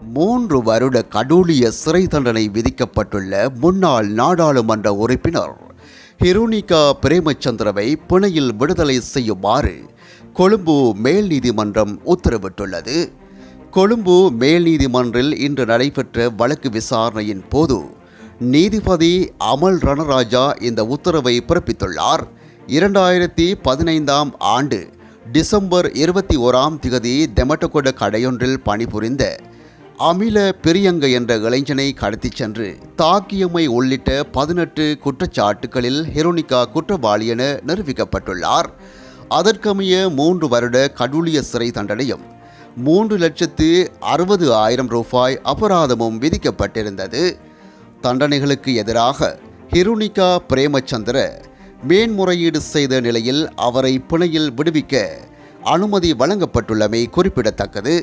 மூன்று வருட கடூழிய சிறை தண்டனை விதிக்கப்பட்டுள்ள முன்னாள் நாடாளுமன்ற உறுப்பினர் ஹிரோனிகா பிரேமச்சந்திரவை பிணையில் விடுதலை செய்யுமாறு கொழும்பு மேல் நீதிமன்றம் உத்தரவிட்டுள்ளது. கொழும்பு மேல் நீதிமன்றில் இன்று நடைபெற்ற வழக்கு விசாரணையின் போது நீதிபதி அமல் ரணராஜா இந்த உத்தரவை பிறப்பித்துள்ளார். இரண்டாயிரத்தி பதினைந்தாம் ஆண்டு டிசம்பர் இருபத்தி ஓராம் திகதி தெமட்டகொட கடையொன்றில் பணிபுரிந்த அமில பெரியங்க என்ற இளைஞனை கடத்திச் சென்று தாக்கியமை உள்ளிட்ட பதினெட்டு குற்றச்சாட்டுகளில் ஹெரோனிகா குற்றவாளி என நிரூபிக்கப்பட்டுள்ளார். அதற்கமைய மூன்று வருட கடூழிய சிறை தண்டனையும் மூன்று லட்சத்து அறுபது ஆயிரம் ரூபாய் அபராதமும் விதிக்கப்பட்டிருந்தது. தண்டனைகளுக்கு எதிராக ஹிருனிகா பிரேமச்சந்திர மேன்முறையீடு செய்த நிலையில் அவரை பிணையில் விடுவிக்க அனுமதி வழங்கப்பட்டுள்ளமை குறிப்பிடத்தக்கது.